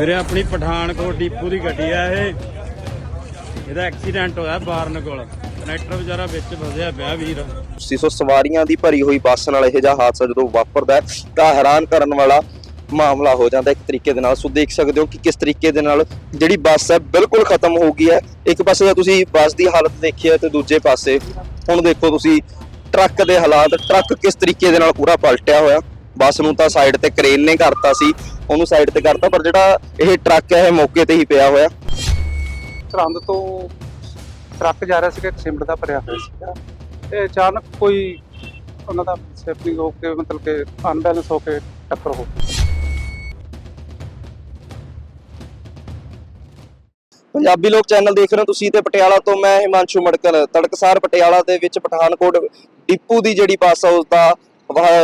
ਵੀਰੇ ਆਪਣੀ ਪਠਾਨਕੋਟ ਡੀਪੂ ਦੀ ਗੱਡੀ ਆ ਇਹ। ਇਹਦਾ ਐਕਸੀਡੈਂਟ ਹੋਇਆ ਬਾਰਨ ਕੋਲ। ਕਨੈਕਟਰ ਵਿਚਾਰਾ ਵਿੱਚ ਫਸਿਆ ਪਿਆ ਵੀਰ। 600 ਸਵਾਰੀਆਂ ਦੀ ਭਰੀ ਹੋਈ ਬੱਸ ਨਾਲ ਇਹ ਜਿਹਾ ਹਾਦਸਾ ਜਦੋਂ ਵਾਪਰਦਾ ਤਾਂ ਹੈਰਾਨ ਕਰਨ ਵਾਲਾ ਮਾਮਲਾ ਹੋ ਜਾਂਦਾ ਇੱਕ ਤਰੀਕੇ ਦੇ ਨਾਲ, ਸੋ ਦੇਖ ਸਕਦੇ ਹੋ ਕਿ ਕਿਸ ਤਰੀਕੇ ਦੇ ਨਾਲ ਜਿਹੜੀ ਬੱਸ ਹੈ ਬਿਲਕੁਲ ਖਤਮ ਹੋ ਗਈ ਹੈ। ਇੱਕ ਪਾਸੇ ਤਾਂ ਤੁਸੀਂ ਬੱਸ ਦੀ ਹਾਲਤ ਦੇਖੀ ਹੈ ਤੇ ਦੂਜੇ ਪਾਸੇ ਹੁਣ ਦੇਖੋ ਤੁਸੀਂ ਟਰੱਕ ਦੇ ਹਾਲਾਤ, ਟਰੱਕ ਕਿਸ ਤਰੀਕੇ ਦੇ ਨਾਲ ਪੂਰਾ ਪਲਟਿਆ ਹੋਇਆ। ਬੱਸ ਨੂੰ ਤਾਂ ਸਾਈਡ ਤੇ ਕ੍ਰੇਨ ਨੇ ਕਰਤਾ ਸੀ। ਉਹਨੂੰ ਸਾਈਡ ਤੇ ਕਰਤਾ ਪਰ ਜਿਹੜਾ ਇਹ ਟਰੱਕ ਹੈ ਇਹ ਮੌਕੇ ਤੇ ਹੀ ਪਿਆ ਹੋਇਆ। ਸਰਹੰਦ ਤੋਂ ਟਰੱਕ ਜਾ ਰਿਹਾ ਸੀਗਾ ਇੱਕ ਸਿਮਟ ਦਾ ਭਰਿਆ ਹੋਇਆ ਸੀਗਾ। ਤੇ ਅਚਾਨਕ ਕੋਈ ਉਹਨਾਂ ਦਾ ਸੇਫਟੀ ਹੋ ਕੇ ਮਤਲਬ ਕਿ ਅਨਬੈਲੈਂਸ ਹੋ ਕੇ ਟੱਕਰ ਹੋ ਗਈ। ਪੰਜਾਬੀ ਲੋਕ ਚੈਨਲ ਦੇਖ ਰਹੇ ਹੋ ਤੁਸੀਂ ਤੇ ਪਟਿਆਲਾ ਤੋਂ ਮੈਂ ਹਿਮਾਂਸ਼ੂ ਮੜਕਲ ਤੜਕਸਾਰ ਪਟਿਆਲਾ ਦੇ ਵਿੱਚ ਪਠਾਨਕੋਟ ਡਿਪੂ ਦੀ ਜਿਹੜੀ ਬੱਸ ਆ ਉਸ ਦਾ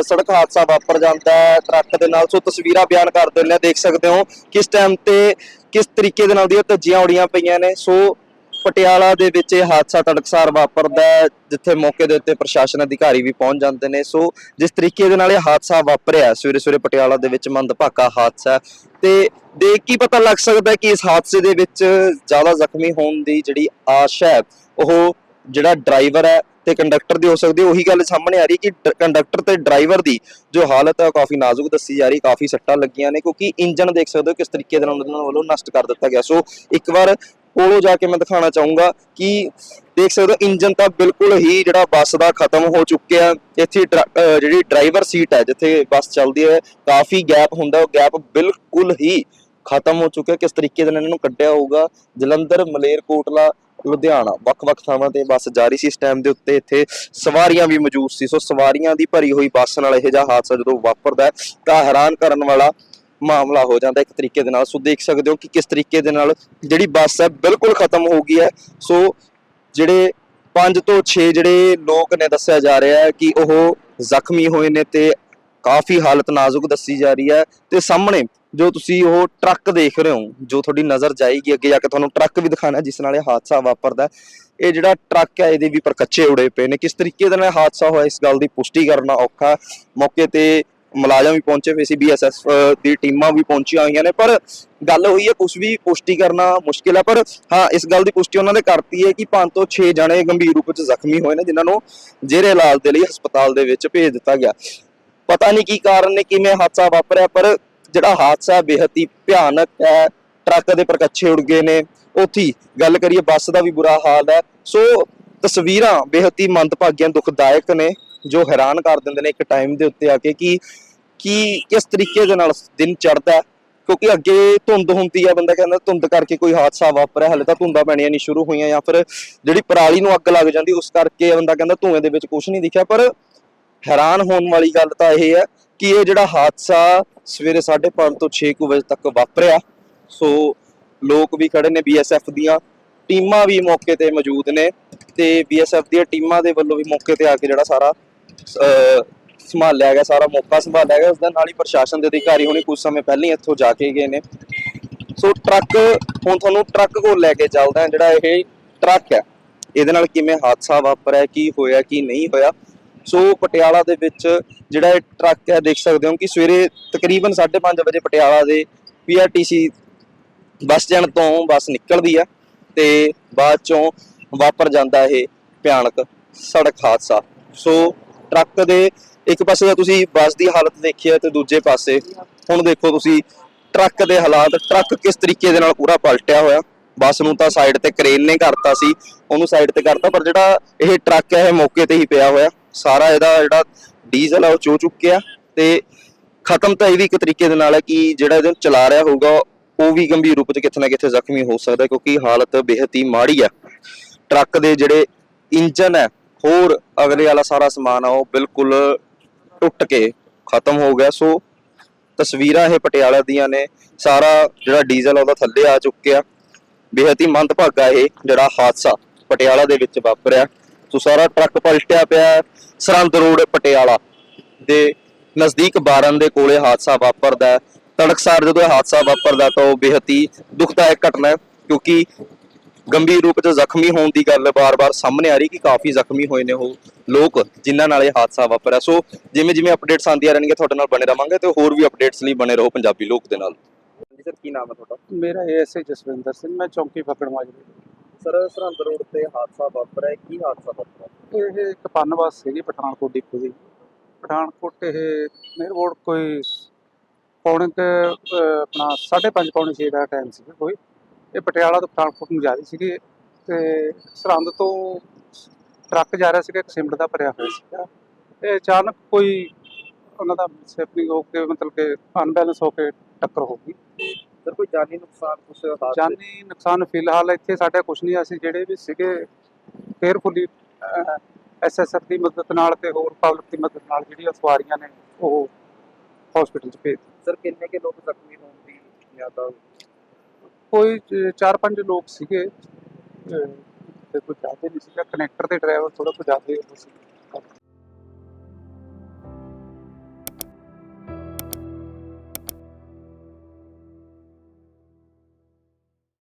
ਸੜਕ ਹਾਦਸਾ ਵਾਪਰ ਜਾਂਦਾ ਹੈ ਟਰੱਕ ਦੇ ਨਾਲ। ਸੋ ਤਸਵੀਰਾਂ ਬਿਆਨ ਕਰ ਦਿੰਦੇ ਆ, ਦੇਖ ਸਕਦੇ ਹੋ ਕਿਸ ਟਾਈਮ ਤੇ ਕਿਸ ਤਰੀਕੇ ਦੇ ਨਾਲ ਦੀਆਂ ਧੱਜੀਆਂ ਉੜੀਆਂ ਪਈਆਂ ਨੇ। ਸੋ ਪਟਿਆਲਾ ਦੇ ਵਿੱਚ ਇਹ ਹਾਦਸਾ ਤੜਕਸਾਰ ਵਾਪਰਦਾ ਹੈ, ਜਿੱਥੇ ਮੌਕੇ ਦੇ ਉੱਤੇ ਪ੍ਰਸ਼ਾਸਨ ਅਧਿਕਾਰੀ ਵੀ ਪਹੁੰਚ ਜਾਂਦੇ ਨੇ। ਸੋ ਜਿਸ ਤਰੀਕੇ ਦੇ ਨਾਲ ਇਹ ਹਾਦਸਾ ਵਾਪਰਿਆ, ਸਵੇਰੇ ਸਵੇਰੇ ਪਟਿਆਲਾ ਦੇ ਵਿੱਚ ਮੰਦਭਾਗਾ ਹਾਦਸਾ ਹੈ। ਤੇ ਦੇਖ ਕੀ ਪਤਾ ਲੱਗ ਸਕਦਾ ਕਿ ਇਸ ਹਾਦਸੇ ਦੇ ਵਿੱਚ ਜ਼ਿਆਦਾ ਜ਼ਖਮੀ ਹੋਣ ਦੀ ਜਿਹੜੀ ਆਸ਼ ਹੈ, ਉਹ ਜਿਹੜਾ ਡਰਾਈਵਰ ਹੈ ਤੇ ਕੰਡਕਟਰ ਦੀ ਹੋ ਸਕਦੀ ਹੈ। ਉਹੀ ਗੱਲ ਸਾਹਮਣੇ ਆ ਰਹੀ ਹੈ ਕਿ ਕੰਡਕਟਰ ਤੇ ਡਰਾਈਵਰ ਦੀ ਜੋ ਹਾਲਤ ਹੈ ਕਾਫੀ ਨਾਜ਼ੁਕ ਦੱਸੀ ਜਾ ਰਹੀ, ਕਾਫੀ ਸੱਟਾਂ ਲੱਗੀਆਂ ਨੇ, ਕਿਉਂਕਿ ਇੰਜਨ ਦੇਖ ਸਕਦੇ ਹੋ ਕਿਸ ਤਰੀਕੇ ਦੇ ਨਾਲ ਉਹਨਾਂ ਵੱਲੋਂ ਨਸ਼ਟ ਕਰ ਦਿੱਤਾ ਗਿਆ। ਸੋ ਇੱਕ ਵਾਰ ਕੋਲੋਂ ਜਾ ਕੇ ਮੈਂ ਦਿਖਾਉਣਾ ਚਾਹੂੰਗਾ ਕਿ ਦੇਖ ਸਕਦੇ ਹੋ ਇੰਜਨ ਤਾਂ ਬਿਲਕੁਲ ਹੀ ਜਿਹੜਾ ਬੱਸ ਦਾ ਖਤਮ ਹੋ ਚੁੱਕਿਆ। ਇੱਥੇ ਡਰਾ- ਜਿਹੜੀ ਡਰਾਈਵਰ ਸੀਟ ਹੈ, ਜਿੱਥੇ ਬੱਸ ਚੱਲਦੀ ਹੈ, ਕਾਫੀ ਗੈਪ ਹੁੰਦਾ। ਉਹ ਗੈਪ ਬਿਲਕੁਲ ਹੀ ਖਤਮ ਹੋ ਚੁੱਕਿਆ। ਕਿਸ ਤਰੀਕੇ ਦੇ ਨਾਲ ਇਹਨਾਂ ਨੂੰ ਕੱਢਿਆ ਹੋਊਗਾ? ਜਲੰਧਰ, ਮਲੇਰਕੋਟਲਾ ਲੁਧਿਆਣਾ, ਵੱਖ-ਵੱਖ ਥਾਵਾਂ ਤੇ ਬੱਸ ਜਾਰੀ ਸੀ। ਇਸ ਟਾਈਮ ਦੇ ਉੱਤੇ ਇੱਥੇ ਸਵਾਰੀਆਂ ਵੀ ਮੌਜੂਦ ਸੀ। ਸੋ ਸਵਾਰੀਆਂ ਦੀ ਭਰੀ ਹੋਈ ਬੱਸ ਨਾਲ ਇਹ ਜਿਹਾ ਹਾਦਸਾ ਜਦੋਂ ਵਾਪਰਦਾ ਹੈ, ਤਾਂ ਹੈਰਾਨ ਕਰਨ ਵਾਲਾ ਮਾਮਲਾ ਹੋ ਜਾਂਦਾ ਇੱਕ ਤਰੀਕੇ ਦੇ ਨਾਲ। ਸੋ ਦੇਖ ਸਕਦੇ ਹੋ ਕਿ ਕਿਸ ਤਰੀਕੇ ਦੇ ਨਾਲ ਜਿਹੜੀ ਬੱਸ ਹੈ ਬਿਲਕੁਲ ਖਤਮ ਹੋ ਗਈ ਹੈ। ਸੋ ਜਿਹੜੇ 5 ਤੋਂ 6 ਜਿਹੜੇ ਲੋਕ ਨੇ ਦੱਸਿਆ ਜਾ ਰਿਹਾ ਹੈ ਕਿ ਉਹ ਜ਼ਖਮੀ ਹੋਏ ਨੇ ਤੇ ਕਾਫੀ ਹਾਲਤ ਨਾਜ਼ੁਕ ਦੱਸੀ ਜਾ ਰਹੀ ਹੈ। ਤੇ ਸਾਹਮਣੇ ਜੋ ਤੁਸੀਂ ਉਹ ਟਰੱਕ ਦੇਖ ਰਹੇ ਹੋ, ਜੋ ਤੁਹਾਡੀ ਨਜ਼ਰ ਜਾਏਗੀ ਅੱਗੇ ਜਾ ਕੇ ਤੁਹਾਨੂੰ ਟਰੱਕ ਵੀ ਦਿਖਾਣਾ ਜਿਸ ਨਾਲ ਇਹ ਹਾਦਸਾ ਵਾਪਰਦਾ ਇਹ ਜਿਹੜਾ ਟਰੱਕ ਹੈ, ਇਹਦੇ ਵੀ ਪਰਕੱਚੇ ਉੜੇ ਪਏ ਨੇ। ਕਿਸ ਤਰੀਕੇ ਦੇ ਨਾਲ ਹਾਦਸਾ ਹੋਇਆ, ਇਸ ਗੱਲ ਦੀ ਪੁਸ਼ਟੀ ਕਰਨਾ ਔਖਾ ਮੌਕੇ ਤੇ ਮੁਲਾਜ਼ਮ ਵੀ ਪਹੁੰਚੇ ਹੋਏ ਸੀ ਬੀਐਸਐਸ ਦੀ ਟੀਮਾਂ ਵੀ ਪਹੁੰਚੀਆਂ ਹੋਈਆਂ ਨੇ। ਪਰ ਗੱਲ ਹੋਈ ਹੈ ਕੁਝ ਵੀ ਪੁਸ਼ਟੀ ਕਰਨਾ ਮੁਸ਼ਕਿਲ ਹੈ। ਪਰ ਹਾਂ, ਇਸ ਗੱਲ ਦੀ ਪੁਸ਼ਟੀ ਉਹਨਾਂ ਨੇ ਕਰਤੀ ਹੈ ਕਿ 5 ਤੋਂ 6 ਜਣੇ ਗੰਭੀਰ ਰੂਪ ਵਿੱਚ ਜ਼ਖਮੀ ਹੋਏ ਨੇ, ਜਿਨ੍ਹਾਂ ਨੂੰ ਜੇਰੇ ਇਲਾਜ ਦੇ ਲਈ ਹਸਪਤਾਲ ਦੇ ਵਿੱਚ ਭੇਜ ਦਿੱਤਾ ਗਿਆ। ਪਤਾ ਨਹੀਂ ਕੀ ਕਾਰਨ ਨੇ, ਕਿਵੇਂ ਹਾਦਸਾ ਵਾਪਰਿਆ, ਪਰ ਜਿਹੜਾ ਹਾਦਸਾ ਹੈ ਬੇਹੱਦ ਹੀ ਭਿਆਨਕ ਹੈ, ਟਰੱਕ ਦੇ ਪਰਕੱਛੇ ਉੜ ਗਏ ਨੇ। ਉੱਥੇ ਗੱਲ ਕਰੀਏ, ਬੱਸ ਦਾ ਵੀ ਬੁਰਾ ਹਾਲ ਹੈ। ਸੋ ਤਸਵੀਰਾਂ ਬੇਹੱਦ ਹੀ ਮੰਦਭਾਗੀਆਂ, ਦੁਖਦਾਇਕ ਨੇ, ਜੋ ਹੈਰਾਨ ਕਰ ਦਿੰਦੇ ਨੇ ਇੱਕ ਟਾਈਮ ਦੇ ਉੱਤੇ ਆ ਕੇ ਕਿ ਕੀ, ਕਿਸ ਤਰੀਕੇ ਦੇ ਨਾਲ ਦਿਨ ਚੜਦਾ ਕਿਉਂਕਿ ਅੱਗੇ ਧੁੰਦ ਹੁੰਦੀ ਆ, ਬੰਦਾ ਕਹਿੰਦਾ ਧੁੰਦ ਕਰਕੇ ਕੋਈ ਹਾਦਸਾ ਵਾਪਰਿਆ, ਹਲੇ ਤਾਂ ਧੁੰਦਾਂ ਪੈਣੀਆਂ ਨਹੀਂ ਸ਼ੁਰੂ ਹੋਈਆਂ ਜਾਂ ਫਿਰ ਜਿਹੜੀ ਪਰਾਲੀ ਨੂੰ ਅੱਗ ਲੱਗ ਜਾਂਦੀ, ਉਸ ਕਰਕੇ ਬੰਦਾ ਕਹਿੰਦਾ ਧੂਏ ਦੇ ਵਿੱਚ ਕੁਝ ਨਹੀਂ ਦਿਖਿਆ। ਪਰ ਹੈਰਾਨ ਹੋਣ ਵਾਲੀ ਗੱਲ ਤਾਂ ਇਹ ਹੈ ਕਿ ਇਹ ਜਿਹੜਾ ਹਾਦਸਾ ਸਵੇਰੇ 5:30 ਤੋਂ 6 ਕੁ ਵਜੇ ਤੱਕ ਵਾਪਰਿਆ ਸੋ ਲੋਕ ਵੀ ਖੜੇ ਨੇ ਬੀਐਸਐਫ ਦੀਆਂ ਟੀਮਾਂ ਵੀ ਮੌਕੇ ਤੇ ਮੌਜੂਦ ਨੇ ਤੇ ਬੀਐਸਐਫ ਦੀਆਂ ਟੀਮਾਂ ਦੇ ਵੱਲੋਂ ਵੀ ਮੌਕੇ ਤੇ ਆ ਕੇ ਜਿਹੜਾ ਸਾਰਾ ਅਹ, ਸੰਭਾਲਿਆ ਗਿਆ ਸਾਰਾ ਮੌਕਾ ਸੰਭਾਲਿਆ ਗਿਆ ਉਸ ਦੇ ਨਾਲ ਹੀ ਪ੍ਰਸ਼ਾਸਨ ਦੇ ਅਧਿਕਾਰੀ ਹੁਣੇ ਕੁਝ ਸਮੇਂ ਪਹਿਲਾਂ ਹੀ ਇੱਥੋਂ ਜਾ ਕੇ ਗਏ ਨੇ। ਸੋ ਟਰੱਕ ਹੁਣ ਤੁਹਾਨੂੰ ਟਰੱਕ ਕੋਲ ਲੈ ਕੇ ਚੱਲਦਾ ਜਿਹੜਾ ਇਹ ਟਰੱਕ ਹੈ ਇਹਦੇ ਨਾਲ ਕਿਵੇਂ ਹਾਦਸਾ ਵਾਪਰਿਆ ਕੀ ਹੋਇਆ ਕੀ ਨਹੀਂ ਹੋਇਆ ਸੋ ਪਟਿਆਲਾ ਦੇ ਵਿੱਚ ਜਿਹੜਾ ਇਹ ਟਰੱਕ ਹੈ, ਦੇਖ ਸਕਦੇ ਹੋ ਕਿ ਸਵੇਰੇ ਤਕਰੀਬਨ 5:30 ਵਜੇ ਪਟਿਆਲਾ ਦੇ ਪੀਆਰਟੀਸੀ ਬੱਸ ਸਟੈਂਡ ਤੋਂ ਬੱਸ ਨਿਕਲਦੀ ਆ ਤੇ ਬਾਅਦ ਚੋਂ ਵਾਪਰ ਜਾਂਦਾ ਇਹ ਭਿਆਨਕ ਸੜਕ ਹਾਦਸਾ। ਸੋ ਟਰੱਕ ਦੇ ਇੱਕ ਪਾਸੇ ਤਾਂ ਤੁਸੀਂ ਬੱਸ ਦੀ ਹਾਲਤ ਦੇਖੀ ਹੈ ਤੇ ਦੂਜੇ ਪਾਸੇ ਹੁਣ ਦੇਖੋ ਤੁਸੀਂ ਟਰੱਕ ਦੇ ਹਾਲਾਤ, ਟਰੱਕ ਕਿਸ ਤਰੀਕੇ ਦੇ ਨਾਲ ਪੂਰਾ ਪਲਟਿਆ ਹੋਇਆ। ਬੱਸ ਨੂੰ ਤਾਂ ਸਾਈਡ ਤੇ ਕ੍ਰੇਨ ਨੇ ਕਰਤਾ ਸੀ, ਉਹਨੂੰ ਸਾਈਡ ਤੇ ਕਰਤਾ, ਪਰ ਜਿਹੜਾ ਇਹ ਟਰੱਕ ਹੈ, ਇਹ ਮੌਕੇ ਤੇ ਹੀ ਪਿਆ ਹੋਇਆ। ਸਾਰਾ ਇਹਦਾ ਜਿਹੜਾ ਡੀਜ਼ਲ ਆ ਉਹ ਚੋ ਚੁੱਕਿਆ ਤੇ ਖਤਮ ਤਾਂ ਇਹ ਵੀ ਇੱਕ ਤਰੀਕੇ ਦੇ ਨਾਲ ਹੈ ਕਿ ਜਿਹੜਾ ਇਹਨੂੰ ਚਲਾ ਰਿਹਾ ਹੋਊਗਾ, ਉਹ ਵੀ ਗੰਭੀਰ ਰੂਪ 'ਚ ਕਿਤੇ ਨਾ ਕਿਤੇ ਜ਼ਖਮੀ ਹੋ ਸਕਦਾ ਕਿਉਂਕਿ ਹਾਲਤ ਬੇਹੱਦ ਹੀ ਮਾੜੀ ਹੈ ਟਰੱਕ ਦੇ ਜਿਹੜੇ ਇੰਜਨ ਹੈ, ਹੋਰ ਅਗਲੇ ਵਾਲਾ ਸਾਰਾ ਸਮਾਨ ਆ, ਉਹ ਬਿਲਕੁਲ ਟੁੱਟ ਕੇ ਖਤਮ ਹੋ ਗਿਆ। ਸੋ ਤਸਵੀਰਾਂ ਇਹ ਪਟਿਆਲਾ ਦੀਆਂ ਨੇ। ਸਾਰਾ ਜਿਹੜਾ ਡੀਜ਼ਲ ਉਹਦਾ ਥੱਲੇ ਆ ਚੁੱਕਿਆ। ਬੇਹੱਦ ਹੀ ਮੰਦਭਾਗਾ ਇਹ ਜਿਹੜਾ ਹਾਦਸਾ ਪਟਿਆਲਾ ਦੇ ਵਿੱਚ ਵਾਪਰਿਆ। ਸੋ ਸਾਰਾ ਟਰੱਕ ਪਲਟਿਆ ਪਿਆ ਹੈ। ਸਰਹੰਦ ਰੋਡ ਪਟਿਆਲਾ ਦੇ ਨਜ਼ਦੀਕ ਬਾਰਨ ਦੇ ਕੋਲੇ ਹਾਦਸਾ ਵਾਪਰਦਾ। ਤੜਕਸਾਰ ਜਦੋਂ ਇਹ ਹਾਦਸਾ ਵਾਪਰਦਾ ਤਾਂ ਉਹ ਬੇਹੱਦ ਹੀ ਦੁਖਦਾਇਕ ਘਟਨਾ ਹੈ ਕਿਉਂਕਿ ਗੰਭੀਰ ਰੂਪ 'ਚ ਜ਼ਖਮੀ ਹੋਣ ਦੀ ਗੱਲ ਬਾਰ-ਬਾਰ ਸਾਹਮਣੇ ਆ ਰਹੀ ਕਿ ਕਾਫੀ ਜ਼ਖਮੀ ਹੋਏ ਨੇ ਉਹ ਲੋਕ ਜਿਨ੍ਹਾਂ ਨਾਲ ਇਹ ਹਾਦਸਾ ਵਾਪਰਿਆ ਸੋ ਜਿਵੇਂ ਜਿਵੇਂ ਅਪਡੇਟਸ ਆਉਂਦੀਆਂ ਰਹਿਣਗੀਆਂ ਤੁਹਾਡੇ ਨਾਲ ਬਣੇ ਰਵਾਂਗੇ ਤੇ ਹੋਰ ਵੀ ਅਪਡੇਟਸ ਲਈ ਬਣੇ ਰਹੋ ਪੰਜਾਬੀ ਲੋਕ ਦੇ ਨਾਲ ਸਰ ਕੀ ਨਾਮ ਹੈ ਤੁਹਾਡਾ ਮੇਰਾ ਏਐਸਏ ਜਸਵਿੰਦਰ ਸਿੰਘ ਮੈਂ ਚੌਂਕੀ ਫੱਕੜ ਮਾਜਰੇ ਸਰ ਸਰਹੰਦ ਰੋਡ ਤੇ ਹਾਦਸਾ ਵਾਪਰਿਆ ਕੀ ਹਾਦਸਾ ਵਾਪਰਿਆ? ਇਹ ਇੱਕ ਪਨਬਸ ਸੀਗੀ ਪਠਾਨਕੋਟ ਡਿਪੂ ਦੀ ਪਠਾਨਕੋਟ ਇਹ ਮੇਰ ਰੋਡ ਕੋਈ ਪੌਣੇ ਕੁ, ਆਪਣਾ 5:30 ਪੌਣੇ 6 ਦਾ ਟਾਈਮ ਸੀਗਾ ਕੋਈ। ਇਹ ਪਟਿਆਲਾ ਤੋਂ ਪਠਾਨਕੋਟ ਨੂੰ ਜਾ ਰਹੀ ਸੀਗੀ ਤੇ ਸਰਹੰਦ ਤੋਂ ਟਰੱਕ ਜਾ ਰਿਹਾ ਸੀਗਾ ਇੱਕ ਸਿਮਟ ਦਾ ਭਰਿਆ ਹੋਇਆ ਸੀਗਾ। ਤੇ ਅਚਾਨਕ ਕੋਈ ਉਹਨਾਂ ਦਾ ਸੈਪਲਿੰਗ ਹੋ ਕੇ ਮਤਲਬ ਕਿ ਅਨਬੈਲੈਂਸ ਹੋ ਕੇ ਟੱਕਰ ਹੋ ਗਈ। ਸਰ ਕੋਈ ਜਾਨੀ ਨੁਕਸਾਨ ਕੁਛ ਹਾਦਸੇ ਜਾਨੀ ਨੁਕਸਾਨ ਫਿਲਹਾਲ ਇੱਥੇ ਸਾਡੇ ਕੁਝ ਨਹੀਂ ਅਸੀਂ ਜਿਹੜੇ ਵੀ ਸੀਗੇ ਕੇਅਰਫੁਲੀ ਐਸਐਸਐਫ ਦੀ ਮਦਦ ਨਾਲ ਤੇ ਹੋਰ ਪਬਲਿਕ ਦੀ ਮਦਦ ਨਾਲ ਜਿਹੜੀਆਂ ਸਵਾਰੀਆਂ ਨੇ ਉਹ ਹਸਪੀਟਲ 'ਚ ਭੇਜ ਦਿੱਤੀਆਂ। ਸਰ ਕਿੰਨੇ ਕੇ ਲੋਕ ਜ਼ਖਮੀ ਹੋਣ ਦੀ ਜਾਂ ਤਾਂ ਕੋਈ ਅਹ, ਚਾਰ ਪੰਜ ਲੋਕ ਸੀਗੇ ਅਹ, ਤੇ ਕੋਈ ਜ਼ਿਆਦਾ ਨਹੀਂ ਸੀਗਾ। ਕਨੈਕਟਰ ਦੇ ਡਰਾਈਵਰ ਥੋੜਾ ਕੁ ਜ਼ਿਆਦਾ ਹੋ ਸੀ।